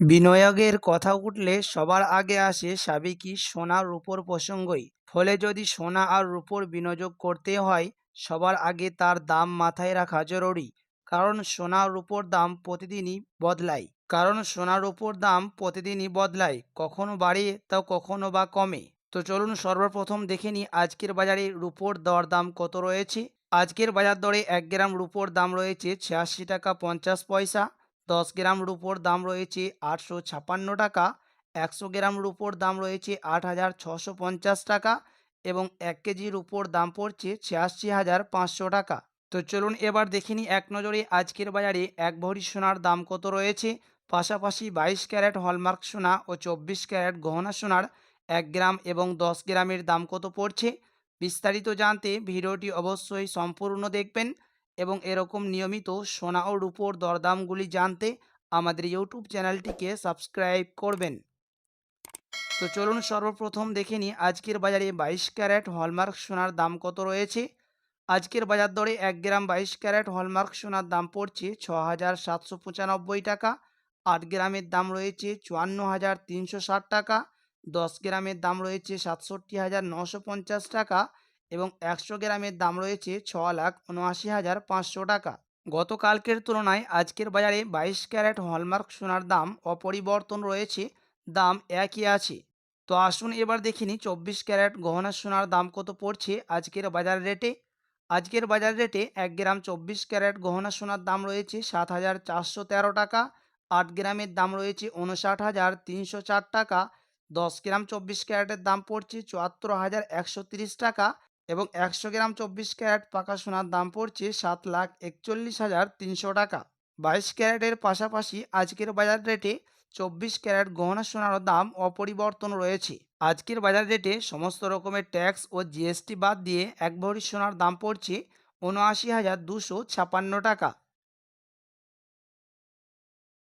বিনিয়োগের কথা উঠলে সবার আগে আসে সাবেকি সোনা রূপোর প্রসঙ্গই। ফলে যদি সোনা আর রূপোর বিনিয়োগ করতে হয়, সবার আগে তার দাম মাথায় রাখা জরুরি। কারণ সোনা রূপোর দাম প্রতিদিনই বদলায়। কারণ সোনা রূপোর দাম প্রতিদিনই বদলায়, কখনো বাড়ে তো কখনো বা কমে। তো চলুন সর্বপ্রথম দেখে নিই আজকের বাজারে রূপোর দর দাম কত রয়েছে। আজকের বাজার দরে এক গ্রাম রূপোর দাম রয়েছে ছিয়াশি টাকা পঞ্চাশ পয়সা। দশ গ্রাম রূপোর দাম রয়েছে আটশো ছাপান্ন টাকা, একশো গ্রাম রূপোর দাম রয়েছে আট হাজার ছশো পঞ্চাশ টাকা এবং এক কেজি রূপোর দাম পড়ছে ছিয়াশি হাজার পাঁচশো টাকা। তো চলুন এবার দেখে নিই এক নজরে আজকের বাজারে এক ভরি সোনার দাম কত রয়েছে, পাশাপাশি বাইশ ক্যারেট হলমার্ক সোনা ও চব্বিশ ক্যারেট গহনা সোনার এক গ্রাম এবং দশ গ্রামের দাম কত পড়ছে, বিস্তারিত জানতে ভিডিওটি অবশ্যই সম্পূর্ণ দেখবেন। এবং এরকম নিয়মিত সোনা ও রূপোর দরদামগুলি জানতে আমাদের ইউটিউব চ্যানেলটিকে সাবস্ক্রাইব করবেন। তো চলুন সর্বপ্রথম দেখে নিই, আজকের বাজারে বাইশ ক্যারেট হলমার্ক সোনার দাম কত রয়েছে? আজকের বাজার দরে এক গ্রাম বাইশ ক্যারেট হলমার্ক সোনার দাম পড়ছে ছ হাজার সাতশো পঁচানব্বই টাকা, আট গ্রামের দাম রয়েছে চুয়ান্ন হাজার তিনশো ষাট টাকা, দশ গ্রামের দাম রয়েছে সাতষট্টি হাজার নশো পঞ্চাশ টাকা এবং একশো গ্রামের দাম রয়েছে ছ লাখ উনআশি হাজার পাঁচশো টাকা। গতকালকের তুলনায় আজকের বাজারে বাইশ ক্যারেট হলমার্ক সোনার দাম অপরিবর্তন রয়েছে, দাম একই আছে। তো আসুন এবার দেখে নিই চব্বিশ ক্যারেট গহনা সোনার দাম কত পড়ছে আজকের বাজার রেটে। আজকের বাজার রেটে এক গ্রাম চব্বিশ ক্যারেট গহনা সোনার দাম রয়েছে সাত হাজার চারশো তেরো টাকা, আট গ্রামের দাম রয়েছে উনষাট হাজার তিনশো চার টাকা, দশ গ্রাম চব্বিশ ক্যারেটের দাম পড়ছে চুয়াত্তর হাজার একশো তিরিশ টাকা এবং একশো গ্রাম চব্বিশ ক্যারেট পাকা সোনার দাম পড়ছে সাত লাখ একচল্লিশ হাজার তিনশো টাকা। বাইশ ক্যারেটের পাশাপাশি আজকের বাজার রেটে চব্বিশ ক্যারেট গহনা সোনারও দাম অপরিবর্তন রয়েছে। আজকের বাজার রেটে সমস্ত রকমের ট্যাক্স ও জিএসটি বাদ দিয়ে এক ভরি সোনার দাম পড়ছে উনআশি হাজার দুশো ছাপান্ন টাকা।